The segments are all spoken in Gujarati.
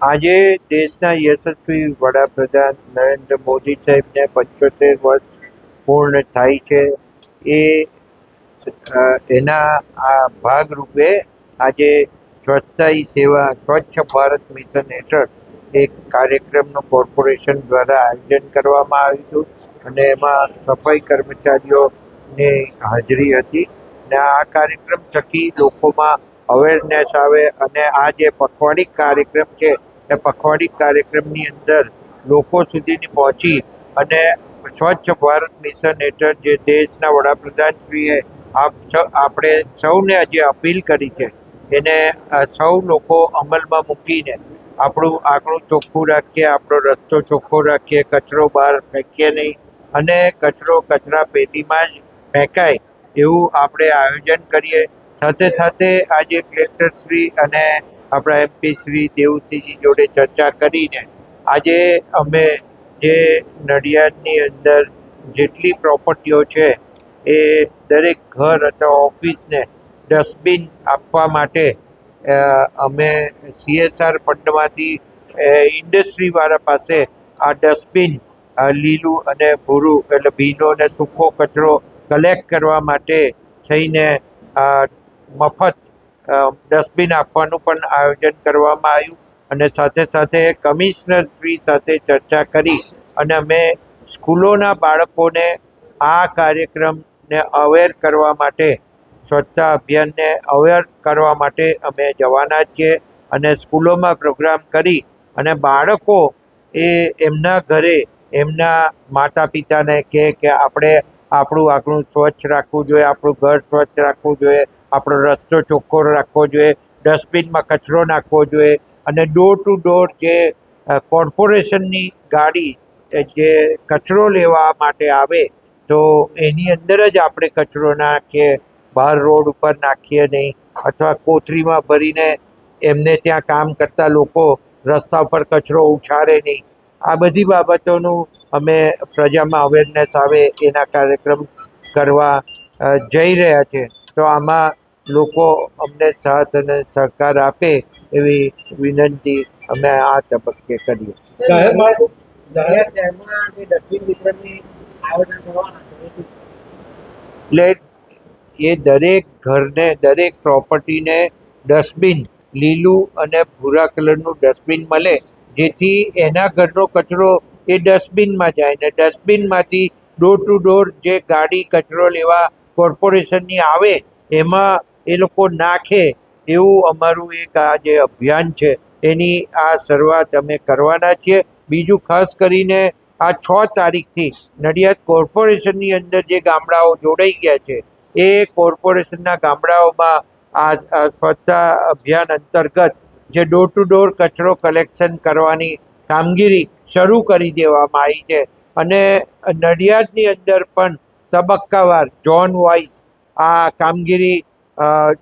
આજે દેશના યશસ્વી વડાપ્રધાન નરેન્દ્ર મોદી સાહેબને પંચોતેર વર્ષ પૂર્ણ થાય છે. એ એના આ ભાગરૂપે આજે સ્વચ્છતા સેવા, સ્વચ્છ ભારત મિશન હેઠળ એક કાર્યક્રમનું કોર્પોરેશન દ્વારા આયોજન કરવામાં આવ્યું હતું અને એમાં સફાઈ કર્મચારીઓની હાજરી હતી. અને આ કાર્યક્રમ થકી લોકોમાં અવેરનેસ આવે અને આ જે પખવાડિક કાર્યક્રમ છે, એ પખવાડિક કાર્યક્રમની અંદર લોકો સુધીની પહોંચી અને સ્વચ્છ ભારત મિશન હેઠળ જે દેશના વડાપ્રધાનશ્રીએ આપણે સૌને જે અપીલ કરી છે, એને સૌ લોકો અમલમાં મૂકીને આપણું આંકડું ચોખ્ખું રાખીએ, આપણો રસ્તો ચોખ્ખો રાખીએ, કચરો બહાર ફેંકીએ નહીં અને કચરો કચરા પેટીમાં જ ફેંકાય એવું આપણે આયોજન કરીએ સાથે સાથે આજે કલેક્ટર શ્રી અને આપણા એમપી શ્રી દેવસિંહજી જોડે ચર્ચા કરીને આજે અમે જે નડિયાદની અંદર જેટલી પ્રોપર્ટીઓ છે, એ દરેક ઘર અથવા ઓફિસને ડસ્ટબિન આપવા માટે અમે સીએસઆર ફંડમાંથી ઇન્ડસ્ટ્રીવાળા પાસે આ ડસ્ટબિન લીલું અને ભૂરું એટલે ભીનો અને સૂકો કચરો કલેક્ટ કરવા માટે થઈને મફત ડસ્ટબિન આપવાનું પણ આયોજન કરવામાં આવ્યું અને સાથે સાથે કમિશનર શ્રી સાથે ચર્ચા કરી અને અમે સ્કૂલોના બાળકોને આ કાર્યક્રમને અવેર કરવા માટે, સ્વચ્છતા અભિયાનને અવેર કરવા માટે અમે જવાના છીએ અને સ્કૂલોમાં પ્રોગ્રામ કરી અને બાળકો એ એમના ઘરે, એમના માતા પિતાને કહે કે આપણે આપણું આપણું સ્વચ્છ રાખવું જોઈએ, આપણું ઘર સ્વચ્છ રાખવું જોઈએ આપણો રસ્તો ચોખ્ખો રાખવો જોઈએ, ડસ્ટબિનમાં કચરો નાખવો જોઈએ અને ડોર ટુ ડોર જે કોર્પોરેશનની ગાડી જે કચરો લેવા માટે આવે, તો એની અંદર જ આપણે કચરો નાખીએ, બહાર રોડ ઉપર નાખીએ નહીં, અથવા કોથળીમાં ભરીને એમને ત્યાં કામ કરતા લોકો રસ્તા પર કચરો ઉછાળે નહીં. આ બધી બાબતોનું અમે પ્રજામાં અવેરનેસ આવે, એના કાર્યક્રમ કરવા જઈ રહ્યા છે. તો આમાં લોકો અમને સાથ અને સહકાર આપે એવી વિનંતી અમે આ તબક્કે કરીએ. એટલે એ દરેક ઘરને દરેક પ્રોપર્ટીને ડસ્ટબિન લીલું અને ભૂરા કલરનું ડસ્ટબિન મળે જેથી એના ઘરનો કચરો એ ડસ્ટબિનમાં જાય ને ડસ્ટબિનમાંથી ડોર ટુ ડોર જે ગાડી કચરો લેવા કોર્પોરેશનની આવે એમાં એ લોકો નાખે એવું અમારું એક આ જે અભિયાન છે, એની આ શરૂઆત અમે કરવાના છીએ. બીજું ખાસ કરીને આ છ તારીખથી નડિયાદ કોર્પોરેશનની અંદર જે ગામડાઓ જોડાઈ ગયા છે, એ કોર્પોરેશનના ગામડાઓમાં આ સ્વચ્છતા અભિયાન અંતર્ગત જે ડોર ટુ ડોર કચરો કલેક્શન કરવાની કામગીરી શરૂ કરી દેવામાં આવી છે. અને નડિયાદની અંદર પણ તબક્કાવાર ઝોન વાઇઝ આ કામગીરી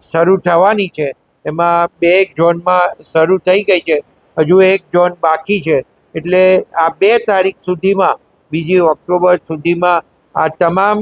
શરૂ થવાની છે. એમાં બે એક ઝોનમાં શરૂ થઈ ગઈ છે. હજુ એક ઝોન બાકી છે. એટલે આ બે તારીખ સુધીમાં, બીજી ઓક્ટોબર સુધીમાં આ તમામ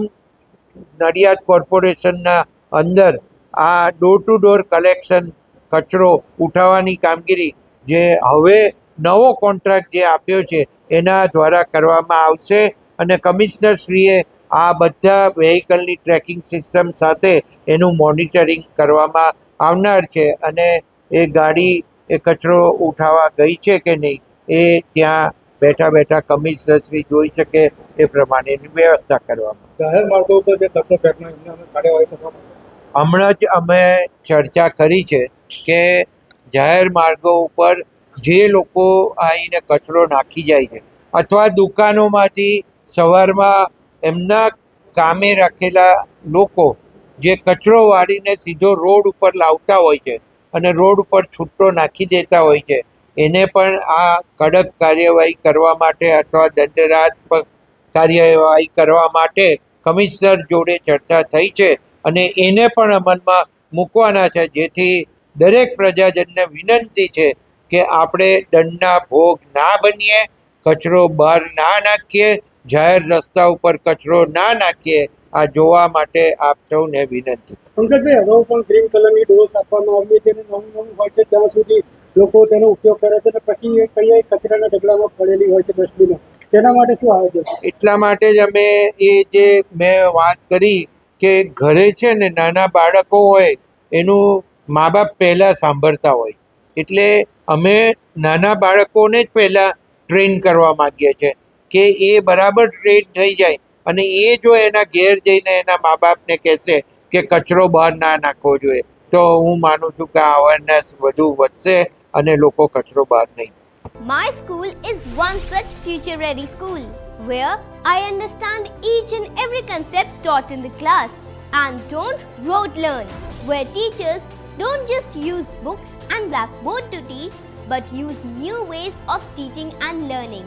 નડિયાદ કોર્પોરેશનના અંદર આ ડોર ટુ ડોર કલેક્શન કચરો ઉઠાવવાની કામગીરી જે હવે નવો કોન્ટ્રાક્ટ જે આપ્યો છે, એના દ્વારા કરવામાં આવશે. અને કમિશનરશ્રીએ આ બધા વેહિકલની ટ્રેકિંગ સિસ્ટમ સાથે એનું મોનિટરિંગ કરવામાં આવનાર છે અને એ ગાડી એ કચરો ઉઠાવવા ગઈ છે કે નહીં એ ત્યાં બેઠા બેઠા કમિશનરશ્રી જોઈ શકે એ પ્રમાણેની વ્યવસ્થા કરવામાં. જાહેર માર્ગો ઉપર જે કચરો માટે હમણાં જ અમે ચર્ચા કરી છે કે જાહેર માર્ગો ઉપર જે લોકો આવીને કચરો નાખી જાય છે અથવા દુકાનોમાંથી સવારમાં એમના કામે રાખેલા લોકો જે કચરો વાળીને સીધો રોડ ઉપર લાવતા હોય છે અને રોડ ઉપર છૂટો નાખી દેતા હોય છે, એને પણ આ કડક કાર્યવાહી કરવા માટે અથવા દંડનાત્મક કાર્યવાહી કરવા માટે કમિશનર જોડે ચર્ચા થઈ છે અને એને પણ અમલમાં મૂકવાના છે. જેથી દરેક પ્રજાજનને વિનંતી છે કે આપણે દંડના ભોગ ના બનીએ, કચરો બહાર ના નાખીએ જાહેર રસ્તા ઉપર કચરો ના નાખીએ આ જોવા માટે આપ સૌને વિનંતી. પંકજભાઈ અગાઉ પણ ગ્રીન કલરની ડોઝ આપવામાં આવી હતી અને નવું નવું હોય છે ત્યાં સુધી લોકો તેનો ઉપયોગ કરે છે અને પછી એ કઈ કચરાના ઢગલામાં પડેલી હોય છે ડસ્ટબિનો તેના માટે શું આવે છે એટલા માટે જ અમે એ જે મેં વાત કરી કે ઘરે છે ને નાના બાળકો હોય એનું મા બાપ પહેલાં સાંભળતા હોય. એટલે અમે નાના બાળકોને જ પહેલાં ટ્રેન કરવા માગીએ છીએ. કે એ બરાબર ટ્રેન થઈ જાય અને એ જો એના ઘેર જઈને એના મા બાપને કહેશે કે કચરો બહાર ના નાખવો જોઈએ તો હું માનું છું કે અવેરનેસ વધુ વધશે અને લોકો કચરો બહાર નહીં My school is one such future ready school where I understand each and every concept taught in the class and don't rote learn, where teachers don't just use books and blackboard to teach but use new ways of teaching and learning